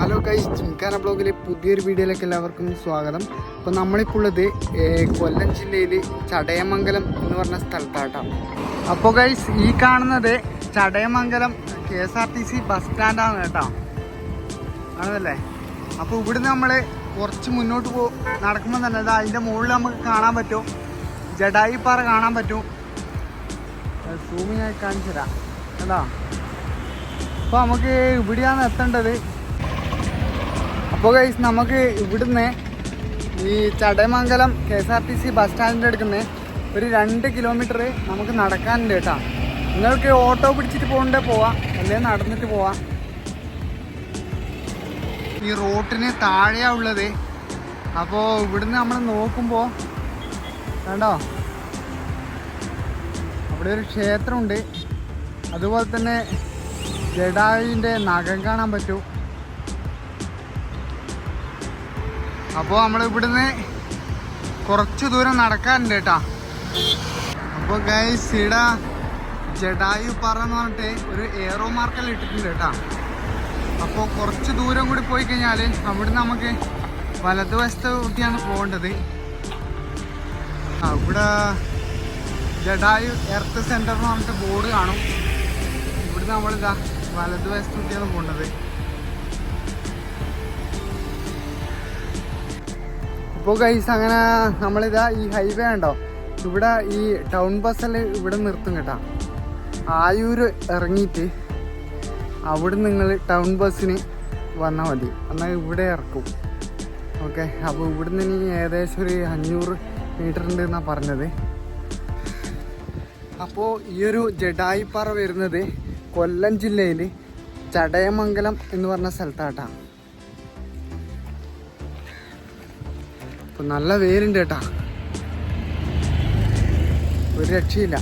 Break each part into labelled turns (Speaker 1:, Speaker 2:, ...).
Speaker 1: Hello കൈ ചിംകാന ബ്ലോഗിലെ പുതിയൊരു വീഡിയോയിലേക്ക് എല്ലാവർക്കും സ്വാഗതം. അപ്പോൾ നമ്മളിപ്പോൾ ഉള്ളത് കൊല്ലം ജില്ലയിൽ ചടയമംഗലം എന്ന് പറഞ്ഞ സ്ഥലത്താട്ടോ. അപ്പോൾ കൈസ് ഈ കാണുന്നത് Chadayamangalam K S R T C bus സ്റ്റാൻഡാണ് കേട്ടോ. ആണല്ലേ? അപ്പോൾ ഇവിടുന്ന് നമ്മൾ കുറച്ച് മുന്നോട്ട് പോ നടക്കുമ്പോൾ തന്നെ അത് അതിന്റെ മുകളിൽ നമുക്ക് കാണാൻ പറ്റും. ജഡായി പാറ കാണാൻ പറ്റും. സൂമിങ് ആയി കാണിച്ചു തരാം കേട്ടോ അപ്പോൾ നമുക്ക് ഇവിടെയാണ് എത്തേണ്ടത്. അപ്പോൾ ഗൈസ് നമുക്ക് ഇവിടുന്ന് ഈ Chadayamangalam K S R T C bus സ്റ്റാൻഡിന്റെ അടുക്കുന്ന ഒരു രണ്ട് കിലോമീറ്റർ നമുക്ക് നടക്കാനുണ്ട് കേട്ടോ. നിങ്ങൾക്ക് ഓട്ടോ പിടിച്ചിട്ട് പോകണ്ടേ പോവാം. അല്ലെങ്കിൽ നടന്നിട്ട് പോവാം. ഈ റോട്ടിന് താഴെയാ ഉള്ളത്. അപ്പോൾ ഇവിടുന്ന് നമ്മൾ നോക്കുമ്പോൾ കണ്ടോ? അവിടെ ഒരു ക്ഷേത്രമുണ്ട്. അതുപോലെ തന്നെ ജഡായുവിന്റെ നഖം കാണാൻ പറ്റും. അപ്പോൾ നമ്മൾ ഇവിടുന്ന് കുറച്ച് ദൂരം നടക്കാറുണ്ട് കേട്ടാ. അപ്പോൾ ഗൈസ് ഇവിടെ ജഡായു പാറ എന്ന് പറഞ്ഞിട്ട് ഒരു എയറോ മാർക്കെല്ലാം ഇട്ടിട്ടുണ്ട് കേട്ടാ. അപ്പോൾ കുറച്ച് ദൂരം കൂടി പോയി കഴിഞ്ഞാൽ അവിടുന്ന് നമുക്ക് വലതുവശത്ത് കൂട്ടിയാണ് പോകേണ്ടത്. അവിടെ ജഡായു എർത്ത് സെന്റർ എന്ന് പറഞ്ഞിട്ട് ബോർഡ് കാണും. ഇവിടുന്ന് നമ്മളിതാ വലതുവശത്ത് കൂട്ടിയാണ് പോകേണ്ടത്. ഇപ്പോൾ ഗൈസ് അങ്ങനെ നമ്മളിതാ ഈ ഹൈവേ ഉണ്ടോ ഇവിടെ ഈ ടൗൺ ബസ്സെല്ലാം ഇവിടെ നിർത്തും കേട്ടോ. ആയൂർ ഇറങ്ങിയിട്ട് അവിടെ നിങ്ങൾ ടൗൺ ബസ്സിന് വന്നാൽ മതി. എന്നാൽ ഇവിടെ ഇറക്കും. ഓക്കെ അപ്പോൾ ഇവിടുന്ന് ഇനി ഏകദേശം ഒരു അഞ്ഞൂറ് മീറ്റർ ഉണ്ട് എന്നാണ് പറഞ്ഞത്. അപ്പോൾ ഈ ഒരു ജഡായിപ്പാറ വരുന്നത് കൊല്ലം ജില്ലയിൽ ചടയമംഗലം എന്ന് പറഞ്ഞ സ്ഥലത്താട്ടാ. ഇപ്പൊ നല്ല വെയിലുണ്ട് കേട്ടാ. ഒരു രക്ഷയില്ല.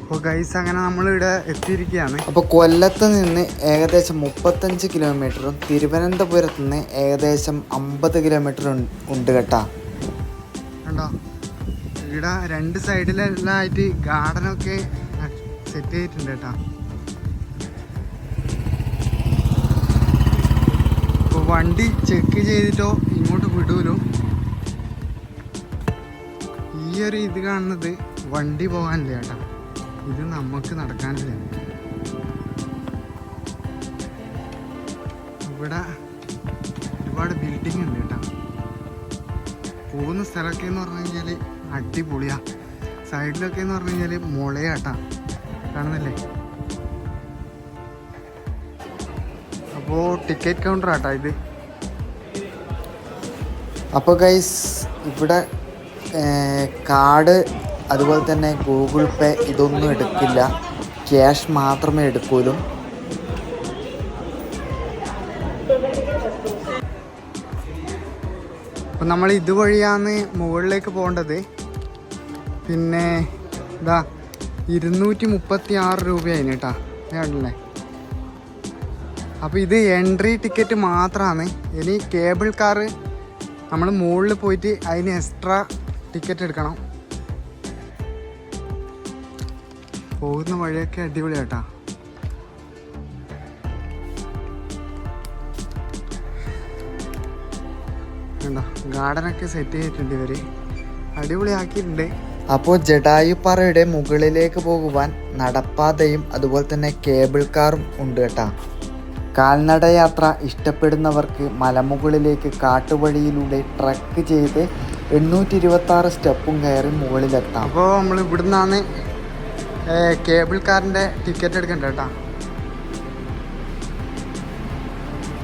Speaker 1: അപ്പോൾ ഗൈസ് അങ്ങനെ നമ്മളിവിടെ എത്തിയിരിക്കുകയാണ്.
Speaker 2: അപ്പോൾ കൊല്ലത്ത് നിന്ന് ഏകദേശം മുപ്പത്തഞ്ച് കിലോമീറ്ററും തിരുവനന്തപുരത്ത് നിന്ന് ഏകദേശം അമ്പത് കിലോമീറ്റർ ഉണ്ട് കേട്ടാ.
Speaker 1: കണ്ടോ? ഇവിടെ രണ്ട് സൈഡിലെല്ലാം ആയിട്ട് ഗാർഡനൊക്കെ സെറ്റ് ചെയ്തിട്ടുണ്ട് കേട്ടോ. വണ്ടി ചെക്ക് ചെയ്തിട്ടോ ഇങ്ങോട്ട് വിടൂലോ? ഈ ഒരു ഇത് കാണുന്നത് വണ്ടി പോകാനില്ല ചേട്ടാ ഇത് നമുക്ക് നടക്കാനില്ല. ഇവിടെ ഒരുപാട് ബിൽഡിംഗ് ഉണ്ട് കേട്ടോ പോകുന്ന സ്ഥലമൊക്കെ എന്ന് പറഞ്ഞു കഴിഞ്ഞാൽ അടിപൊളിയാ. സൈഡിലൊക്കെ എന്ന് പറഞ്ഞു കഴിഞ്ഞാൽ മുളയാട്ടാ. കാണുന്നില്ലേ? അപ്പോൾ ടിക്കറ്റ് കൗണ്ടർ ആട്ടോ ഇത്.
Speaker 2: അപ്പോൾ ഗൈസ് ഇവിടെ കാർഡ് അതുപോലെ തന്നെ ഗൂഗിൾ പേ ഇതൊന്നും എടുക്കില്ല. ക്യാഷ് മാത്രമേ എടുക്കൂലും
Speaker 1: അപ്പം നമ്മൾ ഇതുവഴിയാണ് മുകളിലേക്ക് പോകേണ്ടത്. പിന്നെ ഇതാ ഇരുന്നൂറ്റി മുപ്പത്തി ആറ് രൂപയായിന് കേട്ടാ കണ്ടില്ലേ അപ്പോൾ ഇത് എൻട്രി ടിക്കറ്റ് മാത്രമാണ് ഇനി കേബിൾ കാറ് നമ്മൾ മുകളിൽ പോയിട്ട് അതിന് എക്സ്ട്രാ ടിക്കറ്റ് എടുക്കണം. പോകുന്ന വഴിയൊക്കെ അടിപൊളിയാട്ടാ. കണ്ടോ ഗാർഡനൊക്കെ സെറ്റ് ചെയ്തിട്ടുണ്ട് ഇവർ. അടിപൊളിയാക്കിയിട്ടുണ്ട്.
Speaker 2: അപ്പോൾ ജഡായുപ്പാറയുടെ മുകളിലേക്ക് പോകുവാൻ നടപ്പാതയും അതുപോലെ തന്നെ കേബിൾ കാറും ഉണ്ട് കേട്ടാ. കാൽനടയാത്ര ഇഷ്ടപ്പെടുന്നവർക്ക് മലമുകളിലേക്ക് കാട്ടുവഴിയിലൂടെ ട്രക്ക് ചെയ്ത് എണ്ണൂറ്റി ഇരുപത്തി ആറ് സ്റ്റെപ്പും കയറി മുകളിലെത്താം.
Speaker 1: അപ്പോൾ നമ്മൾ ഇവിടുന്നാണ് കേബിൾ കാറിന്റെ ടിക്കറ്റ് എടുക്കണ്ട കേട്ടോ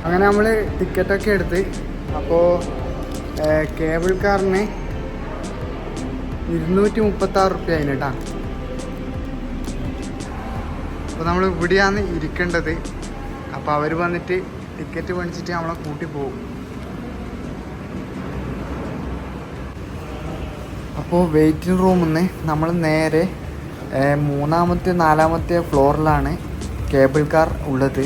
Speaker 1: അങ്ങനെ നമ്മൾ ടിക്കറ്റൊക്കെ എടുത്ത് അപ്പോൾ കേബിൾ കാറിന് ഇരുന്നൂറ്റി മുപ്പത്തി ആറ് റുപ്യ അതിന് കേട്ടോ അപ്പോൾ നമ്മൾ ഇവിടെയാണ് ഇരിക്കേണ്ടത്. അപ്പോൾ അവർ വന്നിട്ട് ടിക്കറ്റ് മേടിച്ചിട്ട് നമ്മളെ കൂട്ടി പോകും
Speaker 2: അപ്പോൾ വെയിറ്റിംഗ് റൂമിൽ നിന്ന് നമ്മൾ നേരെ മൂന്നാമത്തെ നാലാമത്തെ ഫ്ലോറിലാണ് കേബിൾ കാർ ഉള്ളത്.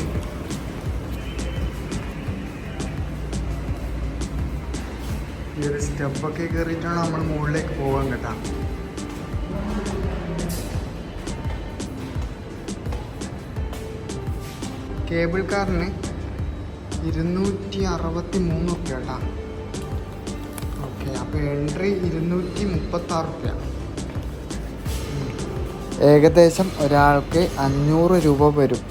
Speaker 1: ഈ ഒരു സ്റ്റെപ്പൊക്കെ കയറിയിട്ടാണ് നമ്മൾ മുകളിലേക്ക് പോകാൻ കേട്ടാ. കേബിൾ കാറിന് ഇരുന്നൂറ്റി അറുപത്തി മൂന്ന് റുപ്യ കേട്ടാ. ഓക്കെ അപ്പോൾ എൻട്രി ഇരുന്നൂറ്റി മുപ്പത്തി ആറ് റുപ്യ
Speaker 2: ഏകദേശം ഒരാൾക്ക് അഞ്ഞൂറ് രൂപ വരും.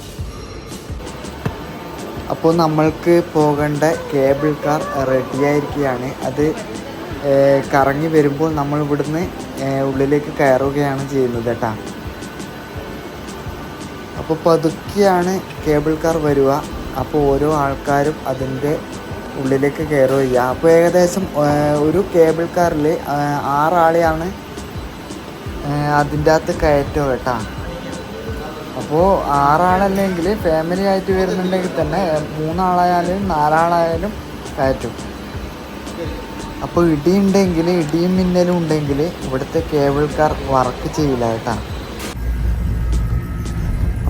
Speaker 2: അപ്പോൾ നമ്മൾക്ക് പോകേണ്ട കേബിൾ കാർ റെഡിയായിരിക്കുകയാണ് അത് കറങ്ങി വരുമ്പോൾ നമ്മൾ ഇവിടുന്ന് ഉള്ളിലേക്ക് കയറുകയാണ് ചെയ്യുന്നത് കേട്ടാ. അപ്പോൾ പതുക്കെയാണ് കേബിൾ കാർ വരിക. അപ്പോൾ ഓരോ ആൾക്കാരും അതിന്റെ ഉള്ളിലേക്ക് കയറുക ചെയ്യുക അപ്പോൾ ഏകദേശം ഒരു കേബിൾ കാറിൽ ആറാളെയാണ് അതിന്റെ അകത്ത് കയറ്റുക കേട്ടോ. അപ്പോൾ ആറാളല്ലെങ്കിൽ ഫാമിലി ആയിട്ട് വരുന്നുണ്ടെങ്കിൽ തന്നെ മൂന്നാളായാലും നാലാളായാലും കയറ്റും. അപ്പോൾ ഇടിയുണ്ടെങ്കിൽ ഇടിയും മിന്നലും ഉണ്ടെങ്കിൽ ഇവിടുത്തെ കേബിൾ കാർ വർക്ക് ചെയ്യില്ല കേട്ടാ.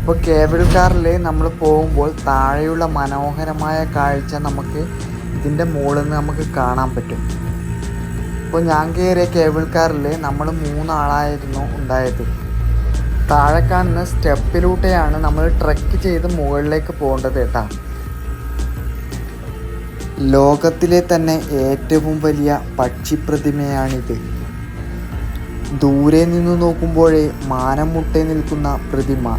Speaker 2: അപ്പോൾ കേബിൾ കാറിൽ നമ്മൾ പോകുമ്പോൾ താഴെയുള്ള മനോഹരമായ കാഴ്ച നമുക്ക് ഇതിന്റെ മുകളിൽ നിന്ന് നമുക്ക് കാണാൻ പറ്റും. അപ്പോൾ ഞാൻ കയറിയ കേബിൾ കാറിൽ നമ്മൾ മൂന്നാളായിരുന്നു ഉണ്ടായത്. താഴെ കാണുന്ന സ്റ്റെപ്പിലൂടെയാണ് നമ്മൾ ട്രക്ക് ചെയ്ത് മുകളിലേക്ക് പോകേണ്ടത് കേട്ടാ. ലോകത്തിലെ തന്നെ ഏറ്റവും വലിയ പക്ഷിപ്രതിമയാണിത്. ദൂരെ നിന്ന് നോക്കുമ്പോഴേ മാനം മുട്ടേ നിൽക്കുന്ന പ്രതിമ.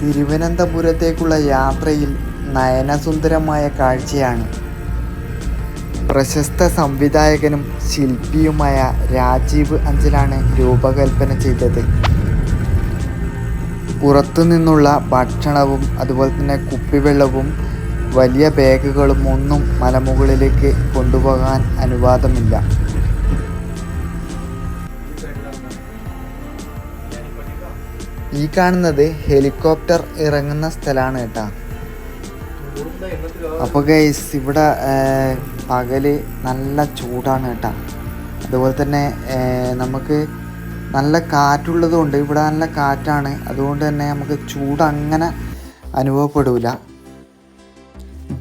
Speaker 2: തിരുവനന്തപുരത്തേക്കുള്ള യാത്രയിൽ നയനസുന്ദരമായ കാഴ്ചയാണ്. പ്രശസ്ത സംവിധായകനും ശില്പിയുമായ രാജീവ് അഞ്ചലാണ് രൂപകൽപ്പന ചെയ്തത്. പുറത്തു നിന്നുള്ള ഭക്ഷണവും അതുപോലെ തന്നെ കുപ്പിവെള്ളവും വലിയ ബാഗുകളും ഒന്നും മലമുകളിലേക്ക് കൊണ്ടുപോകാൻ അനുവാദമില്ല. ഈ കാണുന്നത് ഹെലികോപ്റ്റർ ഇറങ്ങുന്ന സ്ഥലമാണ് കേട്ടാ. അപ്പോൾ ഗൈസ് ഇവിടെ പകൽ നല്ല ചൂടാണ് കേട്ടാ. അതുപോലെ തന്നെ നമുക്ക് നല്ല കാറ്റുള്ളത് കൊണ്ട് ഇവിടെ നല്ല കാറ്റാണ്. അതുകൊണ്ട് തന്നെ നമുക്ക് ചൂട് അങ്ങനെ അനുഭവപ്പെടില്ല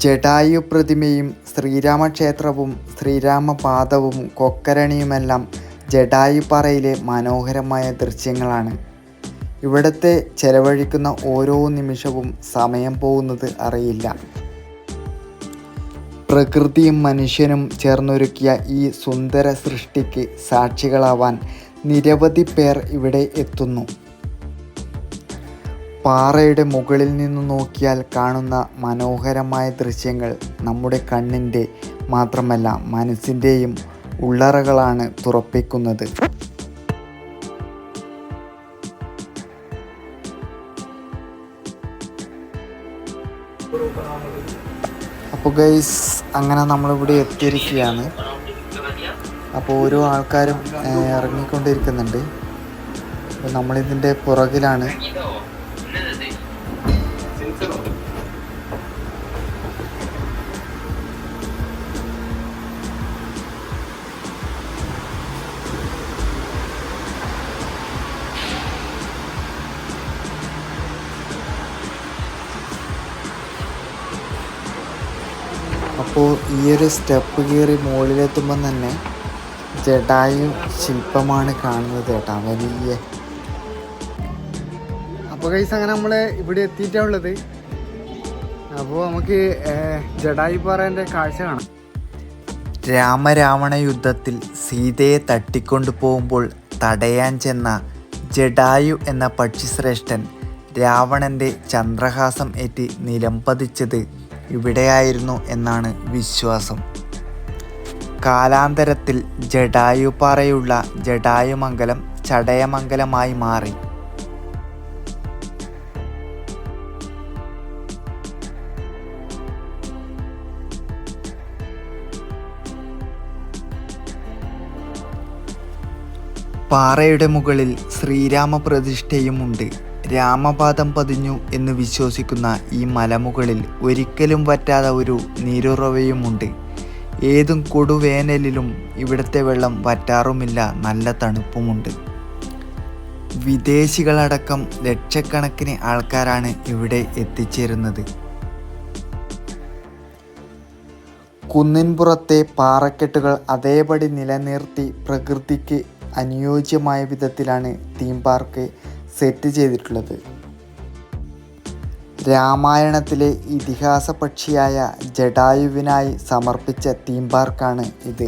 Speaker 2: ജഡായു പ്രതിമയും ശ്രീരാമക്ഷേത്രവും ശ്രീരാമപാദവും കൊക്കരണിയുമെല്ലാം ജടായുപ്പാറയിലെ മനോഹരമായ ദൃശ്യങ്ങളാണ്. ഇവിടുത്തെ ചെലവഴിക്കുന്ന ഓരോ നിമിഷവും സമയം പോകുന്നത് അറിയില്ല. പ്രകൃതിയും മനുഷ്യനും ചേർന്നൊരുക്കിയ ഈ സുന്ദര സൃഷ്ടിക്ക് സാക്ഷികളാവാൻ നിരവധി പേർ ഇവിടെ എത്തുന്നു. പാറയുടെ മുകളിൽ നിന്ന് നോക്കിയാൽ കാണുന്ന മനോഹരമായ ദൃശ്യങ്ങൾ നമ്മുടെ കണ്ണിന്റെ മാത്രമല്ല മനസ്സിന്റെയും ഉള്ളറകളാണ് തുറപ്പിക്കുന്നത്. അപ്പോൾ ഗൈസ് അങ്ങനെ നമ്മളിവിടെ എത്തിയിരിക്കുകയാണ്. അപ്പോൾ ഓരോ ആൾക്കാരും ഇറങ്ങിക്കൊണ്ടിരിക്കുന്നുണ്ട്. അപ്പോൾ നമ്മളിതിന്റെ പുറകിലാണ്. അപ്പോൾ ഈ ഒരു സ്റ്റെപ്പ് കയറി മുകളിലെത്തുമ്പം തന്നെ ജഡായു ശില്പമാണ് കാണുന്നത് ചേട്ടാ വലിയ.
Speaker 1: അപ്പോൾ കൈസ് അങ്ങനെ നമ്മൾ ഇവിടെ എത്തിയിട്ടാണ് ഉള്ളത്. അപ്പോൾ നമുക്ക് ജഡായു ജഡായിപ്പാറേന്റെ കാഴ്ച കാണാം.
Speaker 2: രാമരാവണ യുദ്ധത്തിൽ സീതയെ തട്ടിക്കൊണ്ടു പോകുമ്പോൾ തടയാൻ ചെന്ന ജഡായു എന്ന പക്ഷിശ്രേഷ്ഠൻ രാവണന്റെ ചന്ദ്രഹാസം ഏറ്റ് നിലംപതിച്ചത് ഇവിടെയായിരുന്നു എന്നാണ് വിശ്വാസം. കാലാന്തരത്തിൽ ജഡായുപാറയുള്ള ജഡായുമംഗലം ചടയമംഗലമായി മാറി. പാറയുടെ മുകളിൽ ശ്രീരാമ പ്രതിഷ്ഠയുമുണ്ട് രാമപാദം പതിഞ്ഞു എന്ന് വിശ്വസിക്കുന്ന ഈ മലമുകളിൽ ഒരിക്കലും വറ്റാത്ത ഒരു നീരുറവയുമുണ്ട്. ഏതും കൊടുവേനലിലും ഇവിടുത്തെ വെള്ളം വറ്റാറുമില്ല നല്ല തണുപ്പുമുണ്ട്. വിദേശികളടക്കം ലക്ഷക്കണക്കിന് ആൾക്കാരാണ് ഇവിടെ എത്തിച്ചേരുന്നത്. കുന്നിൻപുറത്തെ പാറക്കെട്ടുകൾ അതേപടി നിലനിർത്തി പ്രകൃതിക്ക് അനുയോജ്യമായ വിധത്തിലാണ് തീം പാർക്ക് സെറ്റ് ചെയ്തിട്ടുള്ളത്. രാമായണത്തിലെ ഇതിഹാസ പക്ഷിയായ ജടായുവിനായി സമർപ്പിച്ച തീം പാർക്കാണ് ഇത്.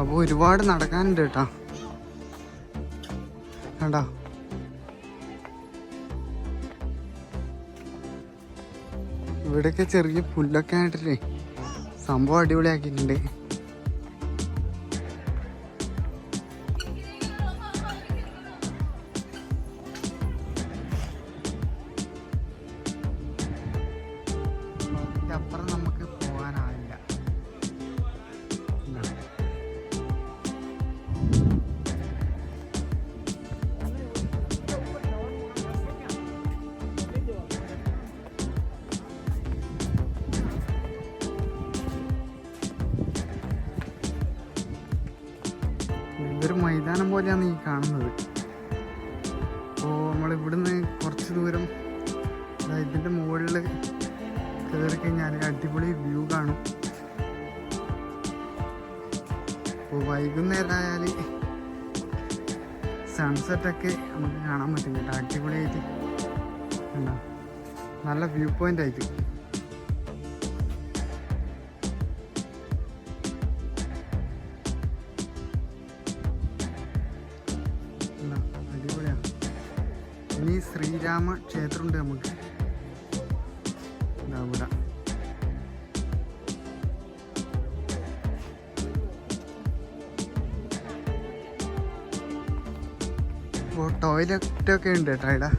Speaker 1: അപ്പോൾ ഒരുപാട് നടക്കാനുണ്ട് കേട്ടോ. കണ്ടോ? ഇവിടെയൊക്കെ ചെറിയ പുല്ലൊക്കെ ആയിട്ടില്ലേ? സംഭവം അടിപൊളിയാക്കിയിട്ടുണ്ട്. പോലെയാണ് ഈ കാണുന്നത്. അപ്പോൾ നമ്മളിവിടുന്ന് കുറച്ച് ദൂരം ഇതിന്റെ മുകളിൽ കയറി കഴിഞ്ഞാൽ അടിപൊളി വ്യൂ കാണും. അപ്പോൾ വൈകുന്നേരമായാൽ സൺസെറ്റൊക്കെ നമുക്ക് കാണാൻ പറ്റും. കേട്ടോ അടിപൊളിയായിട്ട്. കണ്ടോ? നല്ല വ്യൂ പോയിന്റ് ആയിട്ട്. ശ്രീരാമ ക്ഷേത്രമുണ്ട് നമുക്ക്. ഇതാ ഇവിടെ. ടോയ്ലറ്റ് ഒക്കെ ഉണ്ട് കേട്ടോ ഇവിടെ.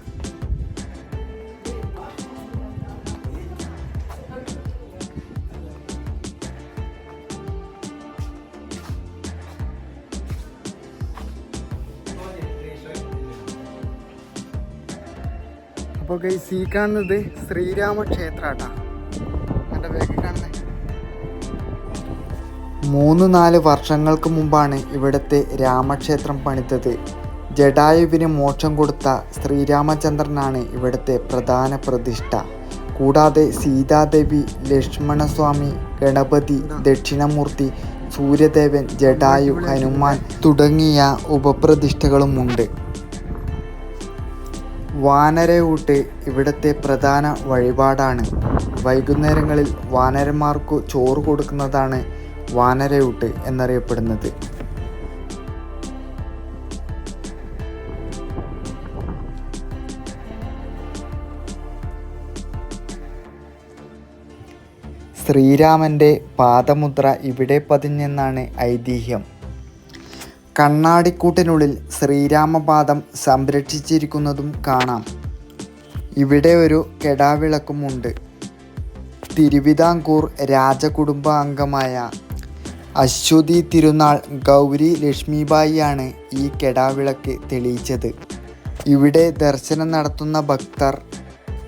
Speaker 1: അപ്പോൾ ഗൈസ് ഈ കാണുന്നത് ശ്രീരാമ ക്ഷേത്ര കേട്ടോ എന്റെ കാണുന്നത്
Speaker 2: മൂന്ന് നാല് വർഷങ്ങൾക്ക് മുമ്പാണ് ഇവിടുത്തെ രാമക്ഷേത്രം പണിതത്. ജഡായുവിന് മോക്ഷം കൊടുത്ത ശ്രീരാമചന്ദ്രനാണ് ഇവിടുത്തെ പ്രധാന പ്രതിഷ്ഠ. കൂടാതെ സീതാദേവി ലക്ഷ്മണസ്വാമി ഗണപതി ദക്ഷിണമൂർത്തി സൂര്യദേവൻ ജഡായു ഹനുമാൻ തുടങ്ങിയ ഉപപ്രതിഷ്ഠകളുമുണ്ട്. വാനരയൂട്ട് ഇവിടുത്തെ പ്രധാന വഴിപാടാണ്. വൈകുന്നേരങ്ങളിൽ വാനരന്മാർക്കു ചോറ് കൊടുക്കുന്നതാണ് വാനരയൂട്ട് എന്നറിയപ്പെടുന്നത്. ശ്രീരാമന്റെ പാദമുദ്ര ഇവിടെ പതിഞ്ഞെന്നാണ് ഐതിഹ്യം. കണ്ണാടിക്കൂട്ടിനുള്ളിൽ ശ്രീരാമപാദം സംരക്ഷിച്ചിരിക്കുന്നതും കാണാം. ഇവിടെ ഒരു കെടാവിളക്കുമുണ്ട്. തിരുവിതാംകൂർ രാജകുടുംബ അംഗമായ അശ്വതി തിരുനാൾ ഗൗരി ലക്ഷ്മിബായിയാണ് ഈ കെടാവിളക്ക് തെളിയിച്ചത്. ഇവിടെ ദർശനം നടത്തുന്ന ഭക്തർ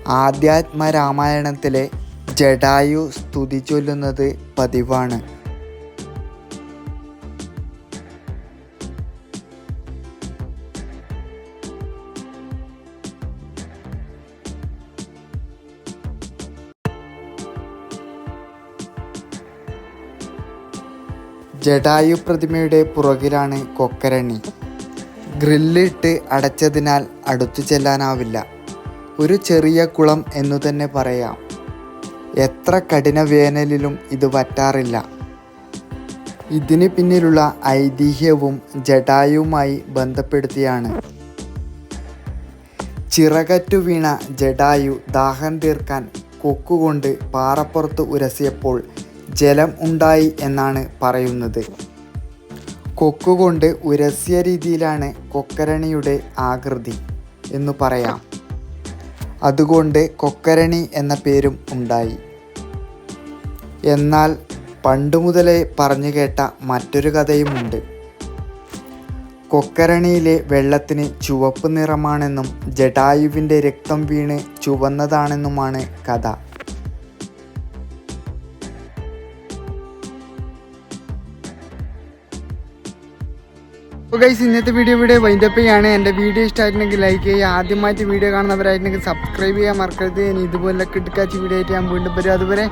Speaker 2: ആധ്യാത്മ രാമായണത്തിലെ ജഡായു സ്തുതി ചൊല്ലുന്നത് പതിവാണ്. ജഡായു പ്രതിമയുടെ പുറകിലാണ് കൊക്കരണി. ഗ്രില്ലിട്ട് അടച്ചതിനാൽ അടുത്തു ചെല്ലാനാവില്ല. ഒരു ചെറിയ കുളം എന്നു തന്നെ പറയാം. എത്ര കഠിന വേനലിലും ഇത് വറ്റാറില്ല. ഇതിന് പിന്നിലുള്ള ഐതിഹ്യവും ജഡായുവുമായി ബന്ധപ്പെടുത്തിയാണ്. ചിറകറ്റു വീണ ജഡായു ദാഹം തീർക്കാൻ കൊക്കുകൊണ്ട് പാറപ്പുറത്ത് ഉരസിയപ്പോൾ ജലം ഉണ്ടായി എന്നാണ് പറയുന്നത്. കൊക്കുകൊണ്ട് ഉരസ്യ രീതിയിലാണ് കൊക്കരണിയുടെ ആകൃതി എന്നു പറയാം. അതുകൊണ്ട് കൊക്കരണി എന്ന പേരും ഉണ്ടായി. എന്നാൽ പണ്ടു മുതലേ പറഞ്ഞു കേട്ട മറ്റൊരു കഥയുമുണ്ട്. കൊക്കരണിയിലെ വെള്ളത്തിന് ചുവപ്പ് നിറമാണെന്നും ജഡായുവിന്റെ രക്തം വീണ് ചുവന്നതാണെന്നുമാണ് കഥ.
Speaker 1: അപ്പോൾ ഗൈസ് ഇന്നത്തെ വീഡിയോ ഇവിടെ വൈൻഡപ്പ് ചെയ്യാണ്. എന്റെ വീഡിയോ ഇഷ്ടമായിട്ടുണ്ടെങ്കിൽ ലൈക്ക് ചെയ്യുക. ആദ്യമായിട്ട് വീഡിയോ കാണുന്നവരായിട്ടുണ്ടെങ്കിൽ സബ്സ്ക്രൈബ് ചെയ്യാൻ മറക്കരുത്. ഇനി ഇതുപോലെ കിടക്കാച്ച വീഡിയോ ആയിട്ട് ഞാൻ വീണ്ടും വരും. അതുവരെ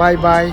Speaker 1: ബൈ ബൈ